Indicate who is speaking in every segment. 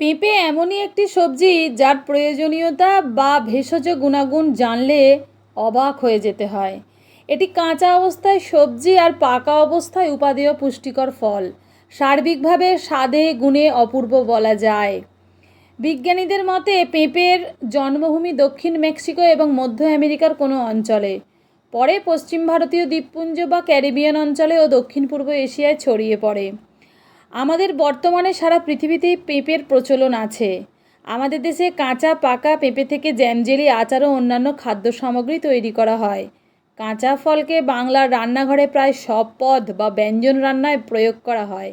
Speaker 1: পেঁপে এমনই একটি সবজি যার প্রয়োজনীয়তা বা ভেষজ গুণাগুণ জানলে অবাক হয়ে যেতে হয়। এটি কাঁচা অবস্থায় সবজি আর পাকা অবস্থায় উপাদেয় পুষ্টিকর ফল। সার্বিকভাবে স্বাদে গুণে অপূর্ব বলা যায়। বিজ্ঞানীদের মতে, পেঁপের জন্মভূমি দক্ষিণ মেক্সিকো এবং মধ্য আমেরিকার কোনো অঞ্চলে। পরে পশ্চিম ভারতীয় দ্বীপপুঞ্জ বা ক্যারিবিয়ান অঞ্চলে ও দক্ষিণ পূর্ব এশিয়ায় ছড়িয়ে পড়ে। আমাদের বর্তমানে সারা পৃথিবীতেই পেঁপের প্রচলন আছে। আমাদের দেশে কাঁচা, পাকা পেঁপে থেকে জ্যাম জেলি আচার ও অন্যান্য খাদ্য সামগ্রী তৈরি করা হয়। কাঁচা ফলকে বাংলার রান্নাঘরে প্রায় সব পদ বা ব্যঞ্জন রান্নায় প্রয়োগ করা হয়।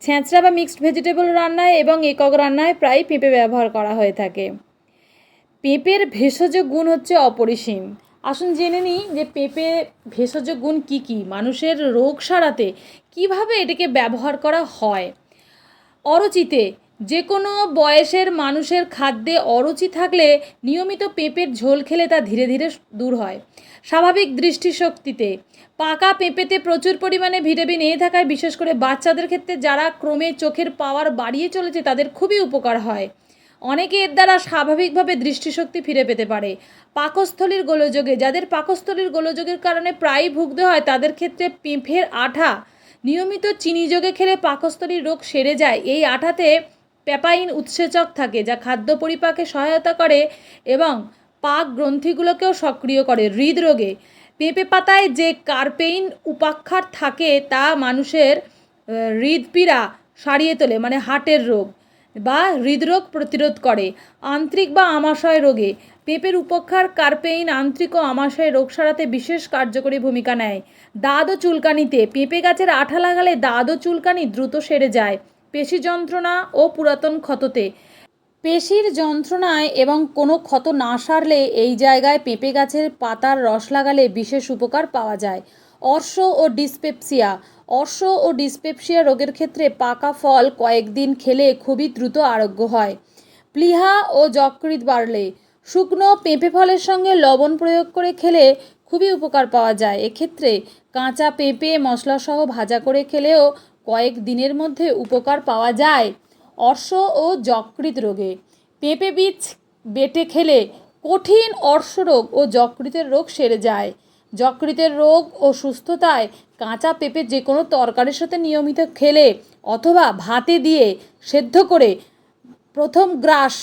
Speaker 1: ছেঁচড়া বা মিক্সড ভেজিটেবল রান্নায় এবং একক রান্নায় প্রায় পেঁপে ব্যবহার করা হয়ে থাকে। পেঁপের ভেষজ গুণ হচ্ছে অপরিসীম। আসুন জেনে নিই যে পেঁপে ভেষজ গুণ কী কী? মানুষের রোগ সারাতে কীভাবে এটাকে ব্যবহার করা হয়? অরুচিতে যে কোনো বয়সের মানুষের খাদ্যে অরুচি থাকলে নিয়মিত পেঁপের ঝোল খেলে তা ধীরে ধীরে দূর হয়। স্বাভাবিক দৃষ্টিশক্তিতে, পাকা পেঁপেতে প্রচুর পরিমাণে ভিটামিন এ থাকায় বিশেষ করে বাচ্চাদের ক্ষেত্রে যারা ক্রমে চোখের পাওয়ার বাড়িয়ে চলেছে তাদের খুবই উপকার হয়। অনেকে এর দ্বারা স্বাভাবিকভাবে দৃষ্টিশক্তি ফিরে পেতে পারে। পাকস্থলীর গোলযোগে, যাদের পাকস্থলীর গোলযোগের কারণে প্রায়ই ভুগতে হয়, তাদের ক্ষেত্রে পেঁপের আঠা, নিয়মিত চিনি যোগে খেলে পাকস্থলীর রোগ সেরে যায়। এই আঠাতে প্যাপাইন উৎসেচক থাকে, যা খাদ্য পরিপাকে সহায়তা করে এবং পাক গ্রন্থিগুলোকেও সক্রিয় করে হৃদরোগে। পেঁপে পাতায় যে কার্পেইন উপাক্ষার থাকে, তা মানুষের হৃদপীড়া সারিয়ে তোলে মানে হার্টের রোগ। বা হৃদরোগ প্রতিরোধ করে, আন্ত্রিক বা আমাশয় রোগে। পেঁপের উপক্ষার কার্পেইন আন্ত্রিক ও আমাশয় রোগ সারাতে বিশেষ কার্যকরী ভূমিকা নেয়। দাঁত ও চুলকানিতে পেঁপে গাছের আঠা লাগালে দাঁত ও চুলকানি দ্রুত সেরে যায়। পেশি যন্ত্রণা ও পুরাতন ক্ষততে। পেশির যন্ত্রণায় এবং কোনো ক্ষত না সারলে এই জায়গায় পেঁপে গাছের পাতার রস লাগালে বিশেষ উপকার পাওয়া যায়। অর্শ ও ডিসপেপসিয়া অর্শ ও ডিসপেপসিয়া রোগের ক্ষেত্রে পাকা ফল কয়েকদিন খেলে খুবই দ্রুত আরোগ্য হয়। প্লিহা ও যকৃত বাড়লে শুকনো পেঁপে ফলের সঙ্গে লবণ প্রয়োগ করে খেলে খুবই উপকার পাওয়া যায়। এক্ষেত্রে কাঁচা পেঁপে মশলাসহ ভাজা করে খেলেও কয়েক দিনের মধ্যে উপকার পাওয়া যায় অর্শ ও যকৃত রোগে। পেঁপে বীজ বেটে খেলে কঠিন অর্শ রোগ ও যকৃতের রোগ সেরে যায়। যকৃতের রোগ ও সুস্থতায় কাঁচা পেঁপে যে কোনো তরকারির সাথে নিয়মিত খেলে অথবা ভাতে দিয়ে সেদ্ধ করে প্রথম গ্রাস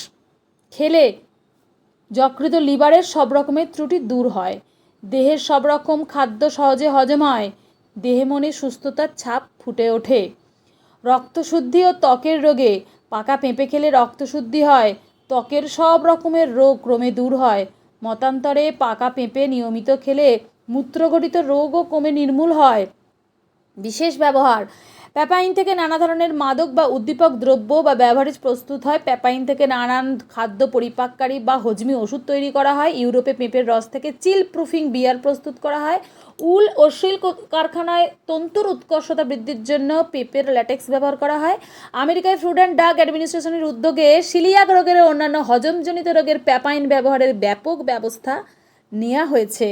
Speaker 1: খেলে যকৃত লিভারের সব রকমের ত্রুটি দূর হয়। দেহের সব রকম খাদ্য সহজে হজম হয় দেহে মনে সুস্থতার ছাপ ফুটে ওঠে। রক্তশুদ্ধি ও ত্বকের রোগে পাকা পেঁপে খেলে রক্তশুদ্ধি হয়। ত্বকের সব রকমের রোগ ক্রমে দূর হয়। মতান্তরে পাকা পেঁপে নিয়মিত খেলে মূত্রঘটিত রোগও কমে নির্মূল হয়। বিশেষ ব্যবহার। প্যাপাইন থেকে নানা ধরনের মাদক বা উদ্দীপক দ্রব্য বা ব্যবহারেজ প্রস্তুত হয়। প্যাপাইন থেকে নানান খাদ্য পরিপাককারী বা হজমি ওষুধ তৈরি করা হয়। ইউরোপে পেঁপের রস থেকে চিল প্রুফিং বিয়ার প্রস্তুত করা হয়। উল ও শিল্প কারখানায় তন্তুর উৎকর্ষতা বৃদ্ধির জন্য পেঁপের ল্যাটেক্স ব্যবহার করা হয়। আমেরিকায় ফুড অ্যান্ড ড্রাগ অ্যাডমিনিস্ট্রেশনের উদ্যোগে সিলিয়াক রোগের অন্যান্য হজমজনিত রোগের প্যাপাইন ব্যবহারের ব্যাপক ব্যবস্থা নেওয়া হয়েছে।